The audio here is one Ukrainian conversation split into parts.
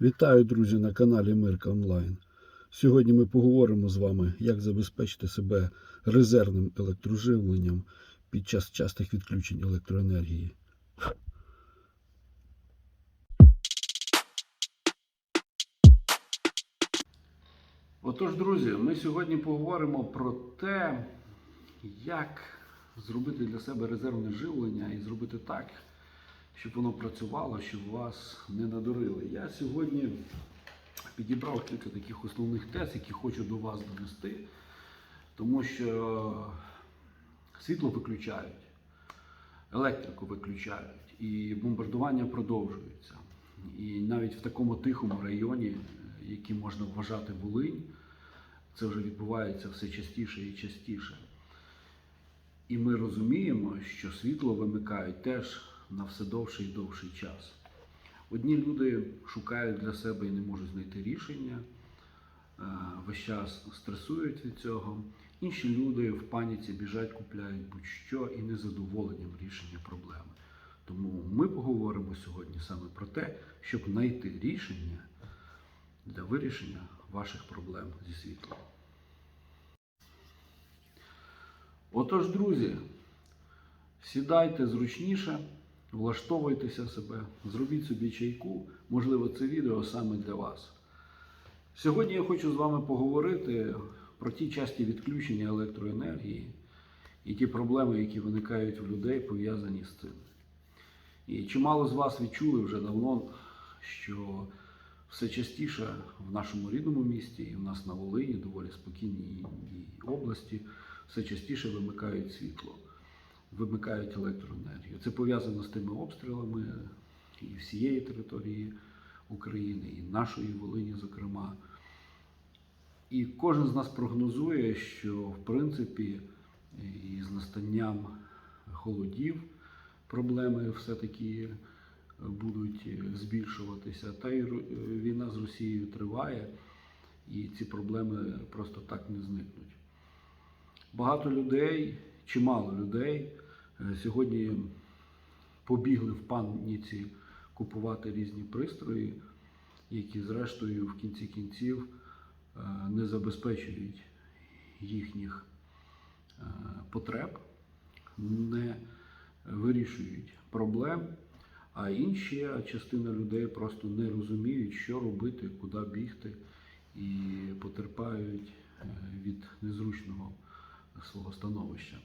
Вітаю, друзі, на каналі Мирка Онлайн. Сьогодні ми поговоримо з вами, як забезпечити себе резервним електроживленням під час частих відключень електроенергії. Отож, друзі, ми сьогодні поговоримо про те, як зробити для себе резервне живлення і зробити так, щоб воно працювало, щоб вас не надурили. Я сьогодні підібрав кілька таких основних тез, які хочу до вас донести, тому що світло виключають, електрику виключають, і бомбардування продовжуються. І навіть в такому тихому районі, який можна вважати Волинь, це вже відбувається все частіше і частіше. І ми розуміємо, що світло вимикають теж на все довший і довший час. Одні люди шукають для себе і не можуть знайти рішення, е, весь час стресують від цього. Інші люди в паніці біжать, купляють будь-що і незадоволенням рішення проблеми. Тому ми поговоримо сьогодні саме про те, щоб знайти рішення для вирішення ваших проблем зі світлом. Отож, друзі, сідайте зручніше, влаштовуйтеся себе, зробіть собі чайку. Можливо, це відео саме для вас. Сьогодні я хочу з вами поговорити про ті часті відключення електроенергії і ті проблеми, які виникають у людей, пов'язані з цим. І чимало з вас відчули вже давно, що все частіше в нашому рідному місті і в нас на Волині, доволі спокійній області, все частіше вимикають світло, вимикають електроенергію. Це пов'язано з тими обстрілами і всієї території України, і нашої Волині, зокрема. І кожен з нас прогнозує, що в принципі із настанням холодів проблеми все-таки будуть збільшуватися. Та й війна з Росією триває, і ці проблеми просто так не зникнуть. Багато людей, чимало людей е, сьогодні побігли в паніці купувати різні пристрої, які зрештою в кінці кінців е, не забезпечують їхніх е, потреб, не вирішують проблем, а інші частина людей просто не розуміють, що робити, куди бігти, і потерпають від незручного свого становища.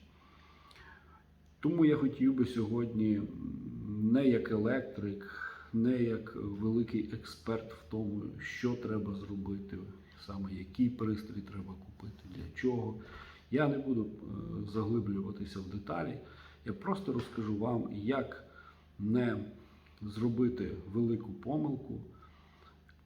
Тому я хотів би сьогодні не як електрик, не як великий експерт в тому, що треба зробити, саме який пристрій треба купити, для чого. Я не буду е, заглиблюватися в деталі. Я просто розкажу вам, як не зробити велику помилку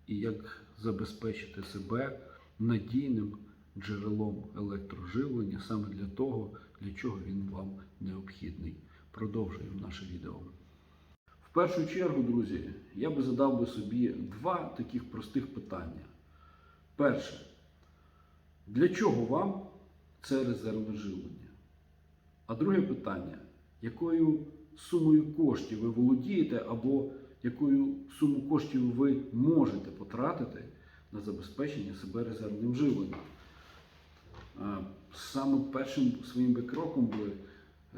і як забезпечити себе надійним джерелом електроживлення саме для того, для чого він вам необхідний. Продовжуємо наше відео. В першу чергу, друзі, я би задав би собі два таких простих питання. Перше, для чого вам це резервне живлення? А друге питання, якою сумою коштів ви володієте, або якою суму коштів ви можете потратити на забезпечення себе резервним живленням? Саме першим своїм би кроком би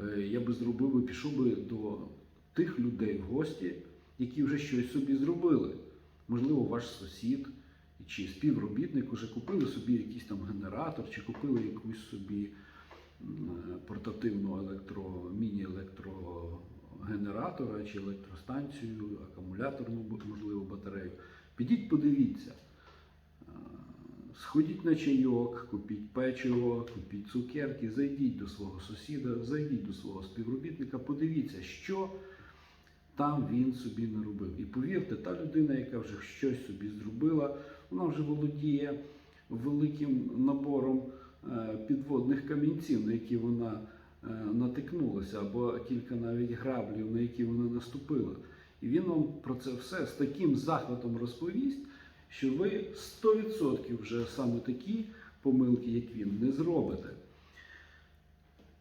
е, я би зробив би, пішов би до тих людей в гості, які вже щось собі зробили. Можливо, ваш сусід чи співробітник вже купили собі якийсь там генератор, чи купили якусь собі портативну електро, міні-електрогенератора чи електростанцію, акумуляторну, можливо, батарею. Підіть, подивіться. Сходіть на чайок, купіть печиво, купіть цукерки, зайдіть до свого сусіда, зайдіть до свого співробітника, подивіться, що там він собі наробив. І повірте, та людина, яка вже щось собі зробила, вона вже володіє великим набором е, підводних камінців, на які вона е, натикнулася, або кілька навіть граблів, на які вона наступила. І він вам про це все з таким захватом розповість, що ви 100% вже саме такі помилки, як він, не зробите.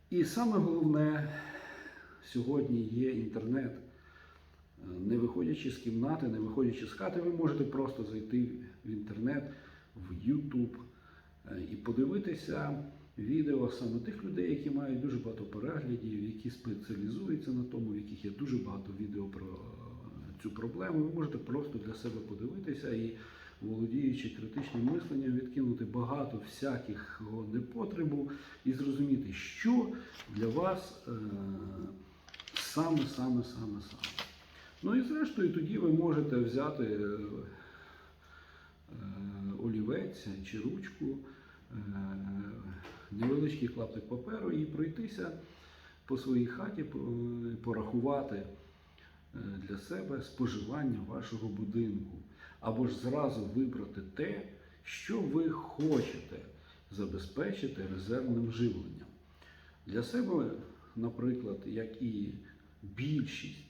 І саме головне, сьогодні є інтернет. не виходячи з кімнати, не виходячи з хати, ви можете просто зайти в інтернет, в YouTube е, і подивитися відео саме тих людей, які мають дуже багато переглядів, які спеціалізуються на тому, в яких є дуже багато відео про е, цю проблему. Ви можете просто для себе подивитися і, володіючи критичним мисленням, відкинути багато всякого непотребу і зрозуміти, що для вас е, саме. Ну і зрештою, тоді ви можете взяти е, е, олівець чи ручку, е, невеличкий клаптик паперу і пройтися по своїй хаті, порахувати для себе споживання вашого будинку. Або ж зразу вибрати те, що ви хочете забезпечити резервним живленням. Для себе, наприклад, як і більшість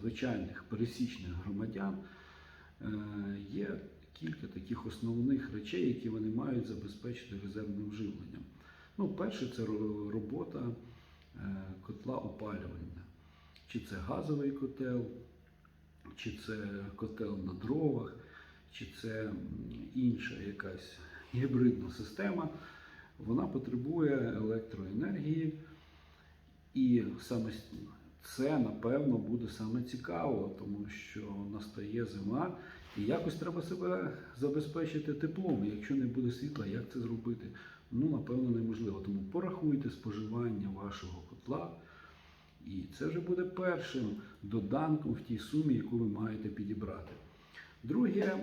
звичайних пересічних громадян, е, є кілька таких основних речей, які вони мають забезпечити резервним живленням. Ну, перше, це робота е, котла опалювання. Чи це газовий котел, чи це котел на дровах, чи це інша якась гібридна система, вона потребує електроенергії. І саме це, напевно, буде саме цікаво, тому що настає зима, і якось треба себе забезпечити теплом. Якщо не буде світла, як це зробити? Ну, напевно, неможливо. Тому порахуйте споживання вашого котла, і це вже буде першим доданком в тій сумі, яку ви маєте підібрати. Друге, е,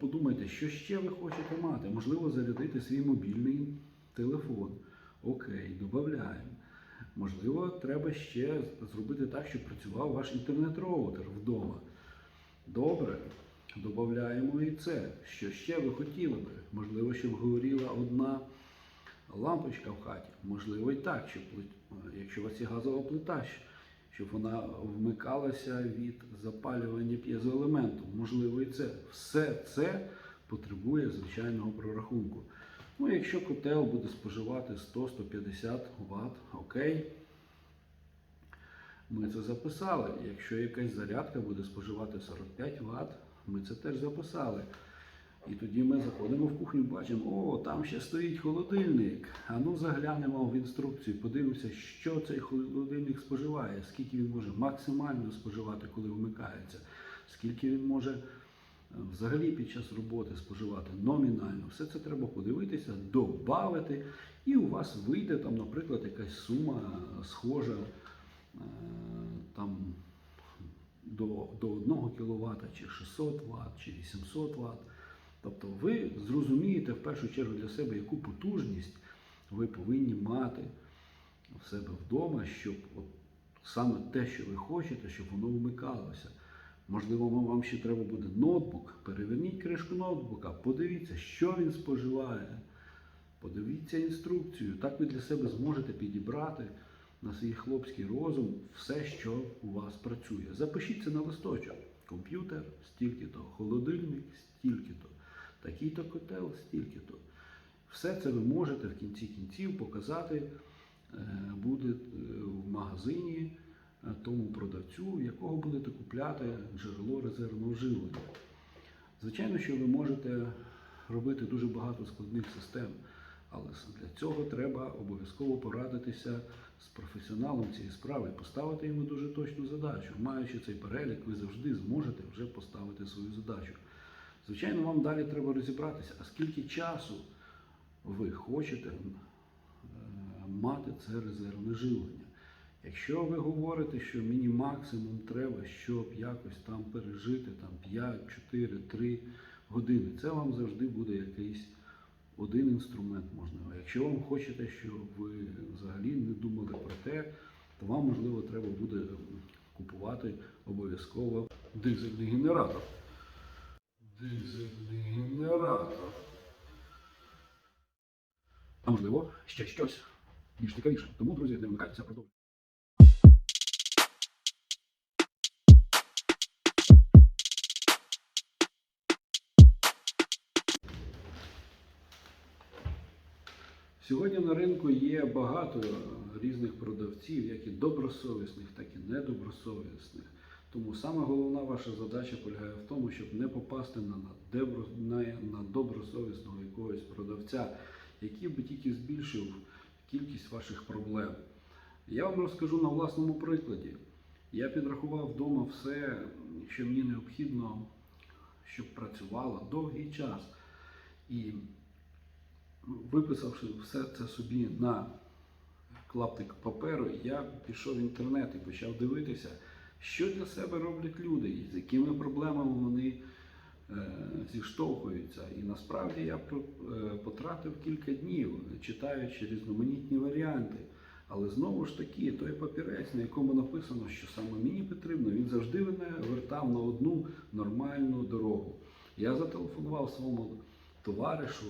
подумайте, що ще ви хочете мати. Можливо, зарядити свій мобільний телефон. Окей, додаємо. Можливо, треба ще зробити так, щоб працював ваш інтернет-роутер вдома. Добре, додаємо і це. Що ще ви хотіли би? Можливо, щоб горіла одна лампочка в хаті. Можливо, і так, щоб якщо у вас є газова плита, щоб вона вмикалася від запалювання п'єзоелементу. Можливо, і це. Все це потребує звичайного прорахунку. Ну, якщо котел буде споживати 100-150 Вт, окей. Ми це записали. Якщо якась зарядка буде споживати 45 Вт, ми це теж записали. І тоді ми заходимо в кухню, бачимо, о, там ще стоїть холодильник. А ну заглянемо в інструкцію, подивимося, що цей холодильник споживає, скільки він може максимально споживати, коли вмикається, скільки він може е, взагалі під час роботи споживати номінально. Все це треба подивитися, додати, і у вас вийде там, наприклад, якась сума е, схожа е, там до, до 1 кВт, чи 600 Вт, чи 800 Вт. Тобто ви зрозумієте в першу чергу для себе, яку потужність ви повинні мати в себе вдома, щоб от саме те, що ви хочете, щоб воно вмикалося. Можливо, вам ще треба буде ноутбук. Переверніть кришку ноутбука, подивіться, що він споживає. Подивіться інструкцію. Так ви для себе зможете підібрати на свій хлопський розум все, що у вас працює. Запишіть це на листочок. Комп'ютер стільки-то, холодильник стільки-то, такий-то котел стільки-то. Все це ви можете в кінці кінців показати е, буде е, в магазині е, тому продавцю, в якого будете купляти джерело резервного живлення. Звичайно, що ви можете робити дуже багато складних систем, але для цього треба обов'язково порадитися з професіоналом цієї справи поставити йому дуже точну задачу. Маючи цей перелік, ви завжди зможете вже поставити свою задачу. Звичайно, вам далі треба розібратися, а скільки часу ви хочете е, мати це резервне живлення. Якщо ви говорите, що мені максимум треба, щоб якось там пережити там 5, 4, 3 години, це вам завжди буде якийсь один інструмент можливо. Якщо вам хочете, щоб ви взагалі не думали про те, то вам можливо треба буде купувати обов'язково дизельний генератор. Дизельний генератор. А можливо, ще щось більш цікавіше. Тому, друзі, не вмикайтеся, продовжуйте. Сьогодні на ринку є багато різних продавців, як і добросовісних, так і недобросовісних. Тому саме головна ваша задача полягає в тому, щоб не попасти на, дебро- на, на добросовісного якогось продавця, який би тільки збільшив кількість ваших проблем. Я вам розкажу на власному прикладі. Я підрахував вдома все, що мені необхідно, щоб працювало довгий час. І виписавши все це собі на клаптик паперу, я пішов в інтернет і почав дивитися, що для себе роблять люди, і з якими проблемами вони е, зіштовхуються. І насправді я е, потратив кілька днів, читаючи різноманітні варіанти. Але знову ж таки, той папірець, на якому написано, що саме мені потрібно, він завжди мене вертав на одну нормальну дорогу. Я зателефонував своєму товаришу,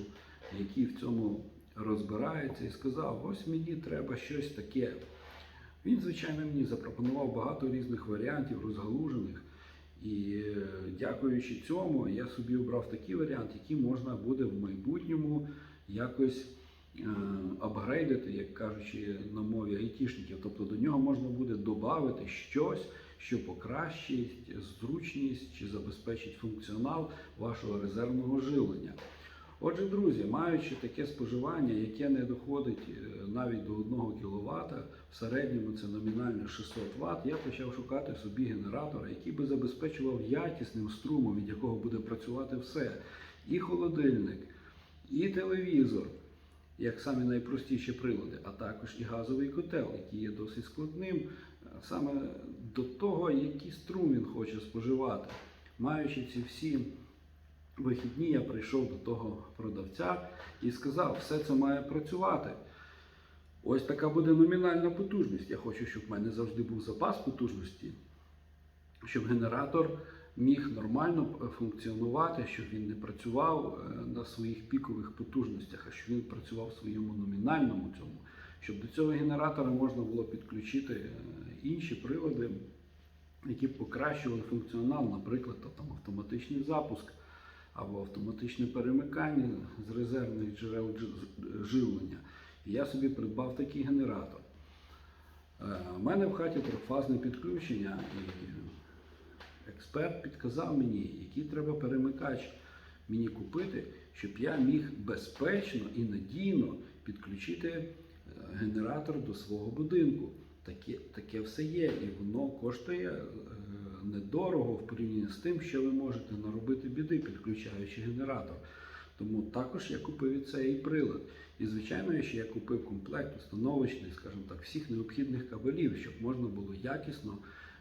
який в цьому розбирається, і сказав: ось мені треба щось таке. Він, звичайно, мені запропонував багато різних варіантів, розгалужених. І е, дякуючи цьому, я собі обрав такий варіант, який можна буде в майбутньому якось е, апгрейдити, як кажучи на мові айтішників. Тобто до нього можна буде додати щось, що покращить зручність чи забезпечить функціонал вашого резервного живлення. Отже, друзі, маючи таке споживання, яке не доходить е, навіть до 1 кВт, в середньому це номінально 600 Вт, я почав шукати собі генератора, який би забезпечував якісним струмом, від якого буде працювати все. І холодильник, і телевізор, як самі найпростіші прилади, а також і газовий котел, який є досить складним, е, саме до того, який струм він хоче споживати. Маючи ці всі вихідні я прийшов до того продавця і сказав, все це має працювати. Ось така буде номінальна потужність. Я хочу, щоб в мене завжди був запас потужності, щоб генератор міг нормально функціонувати, щоб він не працював е, на своїх пікових потужностях, а щоб він працював в своєму номінальному цьому, щоб до цього генератора можна було підключити е, інші прилади, які б покращували функціонал, наприклад, автоматичний запуск або автоматичне перемикання з резервних джерел живлення. І я собі придбав такий генератор. У мене в хаті трьохфазне підключення, і експерт підказав мені, який треба перемикач мені купити, щоб я міг безпечно і надійно підключити е, генератор до свого будинку. Таке, таке все є, і воно коштує е, недорого в порівнянні з тим, що ви можете наробити біди, підключаючи генератор. Тому також я купив і цей прилад. І, звичайно, ще я купив комплект установочний, скажімо так, всіх необхідних кабелів, щоб можна було якісно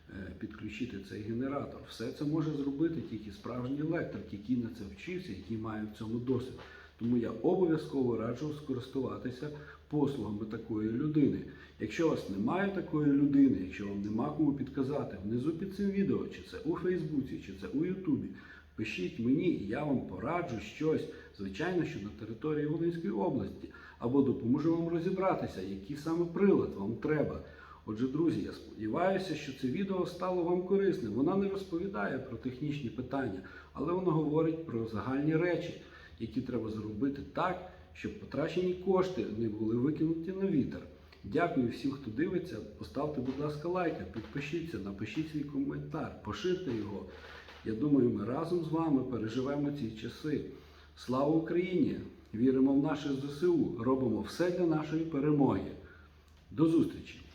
е, підключити цей генератор. Все це може зробити тільки справжній електрик, який на це вчився, який має в цьому досвід. Тому я обов'язково раджу скористуватися послугами такої людини. Якщо у вас немає такої людини, якщо вам нема кому підказати внизу під цим відео, чи це у Фейсбуці, чи це у Ютубі, пишіть мені, і я вам пораджу щось, звичайно, що на території Волинської області, або допоможу вам розібратися, який саме прилад вам треба. Отже, друзі, я сподіваюся, що це відео стало вам корисним. Воно не розповідає про технічні питання, але воно говорить про загальні речі, які треба зробити так, щоб потрачені кошти не були викинуті на вітер. Дякую всім, хто дивиться. Поставте, будь ласка, лайк, підпишіться, напишіть свій коментар, поширте його. Я думаю, ми разом з вами переживемо ці часи. Слава Україні! Віримо в наше ЗСУ, робимо все для нашої перемоги. До зустрічі!